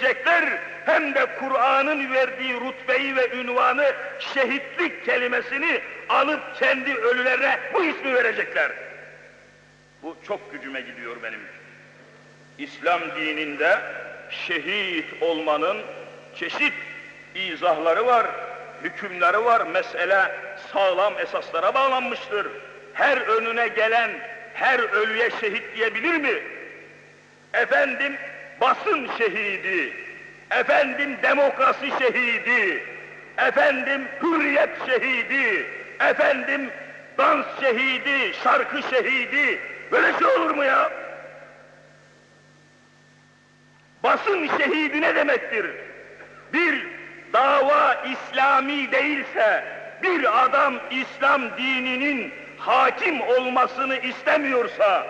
ölecekler hem de Kur'an'ın verdiği rutbeyi ve ünvanı şehitlik kelimesini alıp kendi ölülerine bu ismi verecekler. Bu çok gücüme gidiyor benim. İslam dininde şehit olmanın çeşit izahları var, hükümleri var. Mesele sağlam esaslara bağlanmıştır. Her önüne gelen her ölüye şehit diyebilir mi? Efendim basın şehidi, efendim demokrasi şehidi, efendim hürriyet şehidi, efendim dans şehidi, şarkı şehidi, böyle şey olur mu ya? Basın şehidi ne demektir? Bir dava İslami değilse, bir adam İslam dininin hakim olmasını istemiyorsa,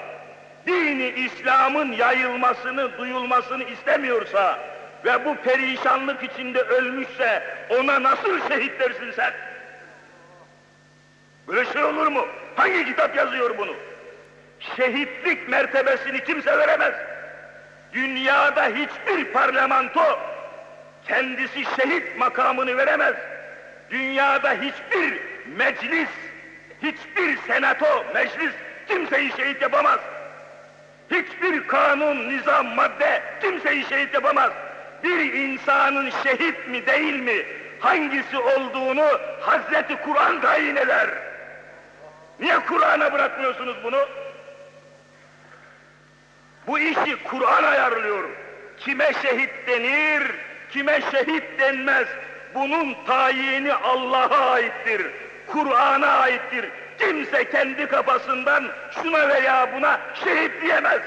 dini İslam'ın yayılmasını, duyulmasını istemiyorsa ve bu perişanlık içinde ölmüşse ona nasıl şehit dersin sen? Böyle şey olur mu? Hangi kitap yazıyor bunu? Şehitlik mertebesini kimse veremez. Dünyada hiçbir parlamento kendisi şehit makamını veremez. Dünyada hiçbir meclis, hiçbir senato, meclis kimseyi şehit yapamaz. Hiçbir kanun, nizam, madde kimseyi şehit yapamaz. Bir insanın şehit mi değil mi, hangisi olduğunu Hazreti Kur'an tayin eder. Niye Kur'an'a bırakmıyorsunuz bunu? Bu işi Kur'an ayarlıyor. Kime şehit denir, kime şehit denmez. Bunun tayini Allah'a aittir. Kur'an'a aittir. Kimse kendi kafasından şuna veya buna şehit diyemez.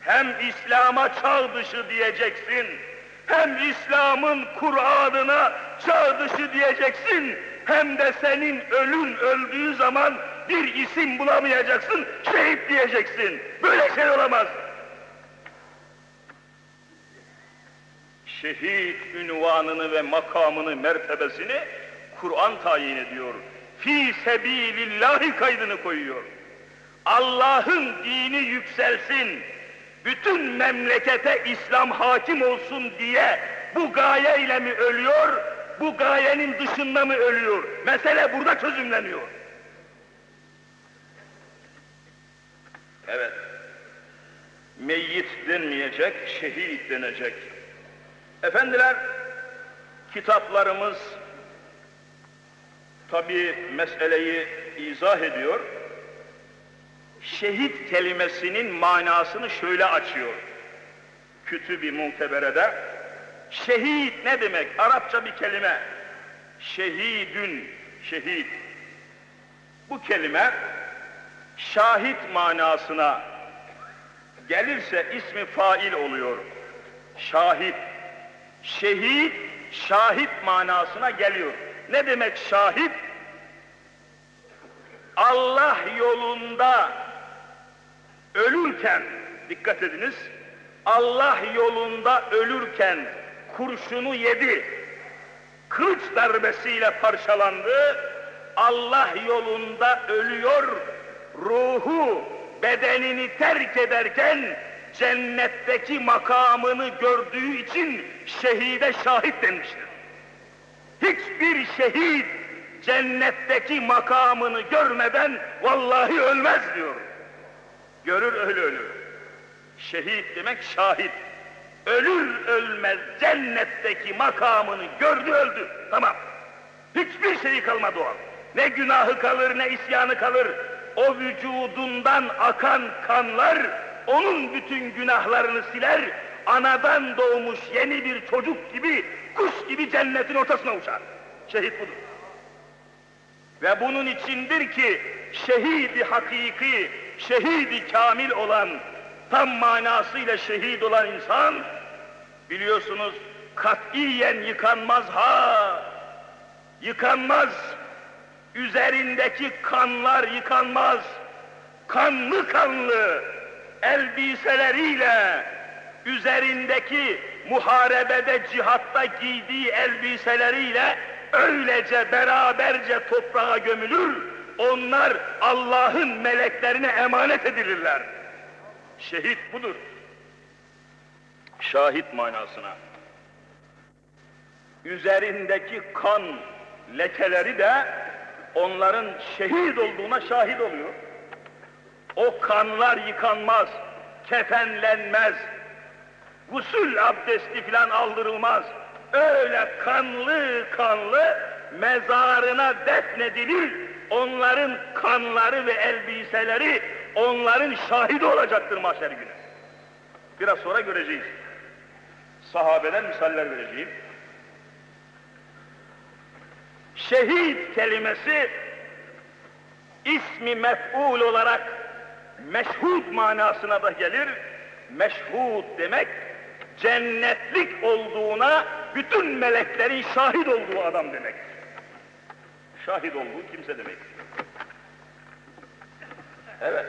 Hem İslam'a çağ dışı diyeceksin, hem İslam'ın Kur'an'ına çağ dışı diyeceksin, hem de senin ölün öldüğü zaman bir isim bulamayacaksın, şehit diyeceksin. Böyle şey olamaz. Şehit ünvanını ve makamını, mertebesini Kur'an tayin ediyor. Fi sebilillahi kaydını koyuyor. Allah'ın dini yükselsin, bütün memlekete İslam hakim olsun diye bu gayeyle mi ölüyor, bu gayenin dışında mı ölüyor? Mesele burada çözümleniyor. Evet, meyyit denmeyecek, şehit denecek. Efendiler, kitaplarımız tabi meseleyi izah ediyor. Şehit kelimesinin manasını şöyle açıyor. Kütüb-i Mutebere'de. Şehit ne demek? Arapça bir kelime. Şehidün, şehit. Bu kelime şahit manasına gelirse ismi fail oluyor. Şahit. Şehit, şahit manasına geliyor. Ne demek şahit? Allah yolunda ölürken, dikkat ediniz, Allah yolunda ölürken kurşunu yedi, kılıç darbesiyle parçalandı, Allah yolunda ölüyor, ruhu bedenini terk ederken cennetteki makamını gördüğü için şehide şahit denmiştir. Hiçbir şehit cennetteki makamını görmeden vallahi ölmez diyor. Görür öyle ölür. Şehit demek şahit. Ölür ölmez cennetteki makamını gördü öldü. Tamam. Hiçbir şeyi kalmadı o. Ne günahı kalır ne isyanı kalır. O vücudundan akan kanlar onun bütün günahlarını siler. Anadan doğmuş yeni bir çocuk gibi, kuş gibi cennetin ortasına uçar. Şehit budur. Ve bunun içindir ki şehidi hakiki, şehidi kamil olan, tam manasıyla şehit olan insan, biliyorsunuz katiyen yıkanmaz ha, yıkanmaz, üzerindeki kanlar yıkanmaz, kanlı kanlı elbiseleriyle, üzerindeki muharebede, cihatta giydiği elbiseleriyle öylece beraberce toprağa gömülür, onlar Allah'ın meleklerine emanet edilirler. Şehit budur. Şahit manasına. Üzerindeki kan lekeleri de onların şehit olduğuna şahit oluyor. O kanlar yıkanmaz, kefenlenmez, gusül abdesti filan aldırılmaz. Öyle kanlı kanlı mezarına defnedilir. Onların kanları ve elbiseleri onların şahidi olacaktır mahşer günü. Biraz sonra göreceğiz. Sahabeden misaller vereceğim. Şehit kelimesi ismi mef'ul olarak meşhud manasına da gelir. Meşhud demek cennetlik olduğuna bütün meleklerin şahit olduğu adam demek. Şahit olduğu kimse demek. Evet.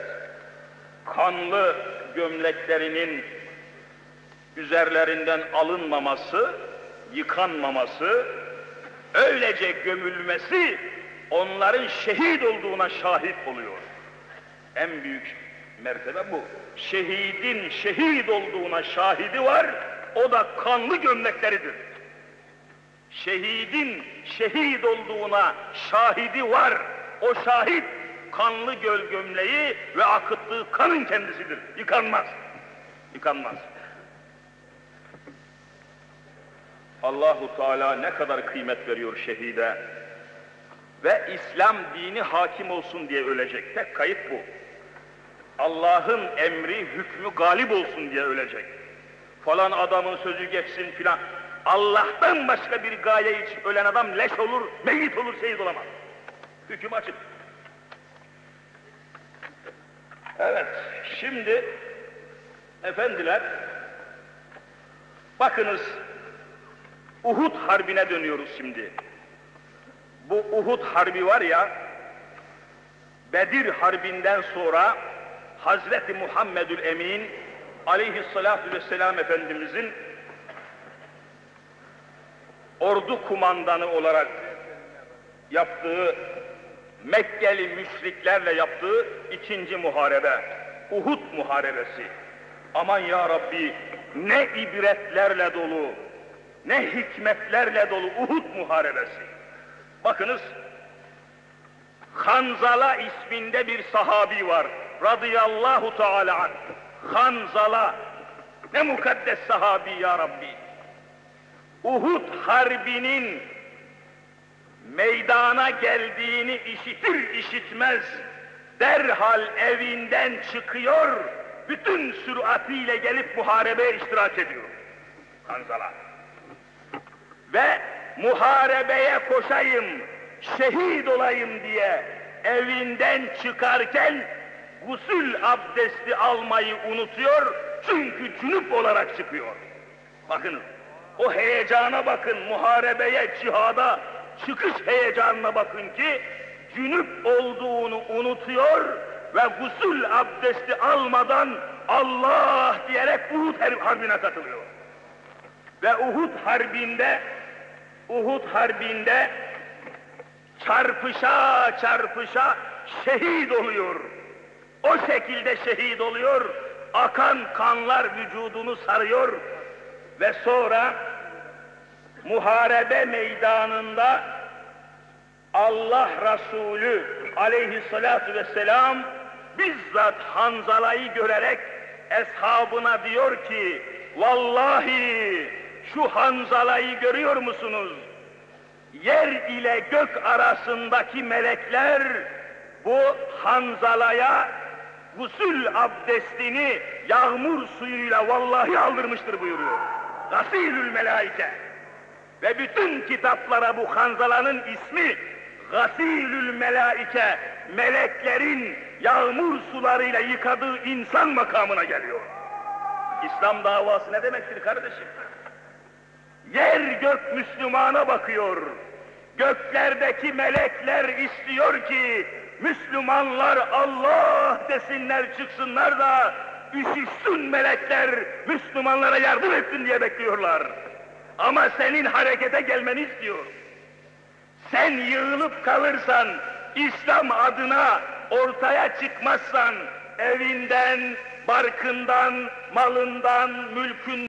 Kanlı gömleklerinin üzerlerinden alınmaması, yıkanmaması, öylece gömülmesi onların şehit olduğuna şahit oluyor. En büyük mertebe bu. Şehidin şehit olduğuna şahidi var, o da kanlı gömlekleridir. Şehidin şehit olduğuna şahidi var, o şahit kanlı göl gömleği ve akıttığı kanın kendisidir. Yıkanmaz. Yıkanmaz. Allahu Teala ne kadar kıymet veriyor şehide ve İslam dini hakim olsun diye ölecek. Tek kayıp bu. Allah'ın emri, hükmü galip olsun diye ölecek. Falan adamın sözü geçsin filan. Allah'tan başka bir gaye için ölen adam leş olur, meyit olur, şehit olamaz. Hüküm açık. Evet, şimdi efendiler, bakınız Uhud Harbi'ne dönüyoruz şimdi. Bu Uhud Harbi var ya, Bedir Harbi'nden sonra Hazreti Muhammedül Emin aleyhissalatu vesselam Efendimizin ordu kumandanı olarak yaptığı Mekkeli müşriklerle yaptığı ikinci muharebe, Uhud muharebesi. Aman ya Rabbi ne ibretlerle dolu, ne hikmetlerle dolu Uhud muharebesi. Bakınız, Hanzala isminde bir sahabi var. Radıyallahu Teala anh. Hanzala. Ne mukaddes sahabi ya Rabbi. Uhud harbinin meydana geldiğini işitir işitmez derhal evinden çıkıyor, bütün süratiyle gelip muharebeye iştirak ediyor. Hanzala. Ve muharebeye koşayım, şehit olayım diye evinden çıkarken gusül abdesti almayı unutuyor çünkü cünüp olarak çıkıyor. Bakın o heyecana bakın muharebeye, cihada çıkış heyecanına bakın ki cünüp olduğunu unutuyor ve gusül abdesti almadan Allah diyerek Uhud harbine katılıyor. Ve Uhud harbinde Uhud harbinde çarpışa çarpışa şehit oluyor. O şekilde şehit oluyor. Akan kanlar vücudunu sarıyor ve sonra muharebe meydanında Allah Resulü aleyhissalatu vesselam bizzat Hanzala'yı görerek eshabına diyor ki vallahi şu Hanzala'yı görüyor musunuz? Yer ile gök arasındaki melekler bu Hanzala'ya gusül abdestini yağmur suyuyla vallahi aldırmıştır buyuruyor. Gasilül melaike. Ve bütün kitaplara bu Hanzala'nın ismi Gasilül melaike, meleklerin yağmur sularıyla yıkadığı insan makamına geliyor. İslam davası ne demektir kardeşim? Yer gök Müslümana bakıyor. Göklerdeki melekler istiyor ki Müslümanlar Allah desinler çıksınlar da üşüşsün melekler Müslümanlara yardım etsin diye bekliyorlar. Ama senin harekete gelmeni istiyor. Sen yığılıp kalırsan, İslam adına ortaya çıkmazsan, evinden, barkından, malından, mülkünden,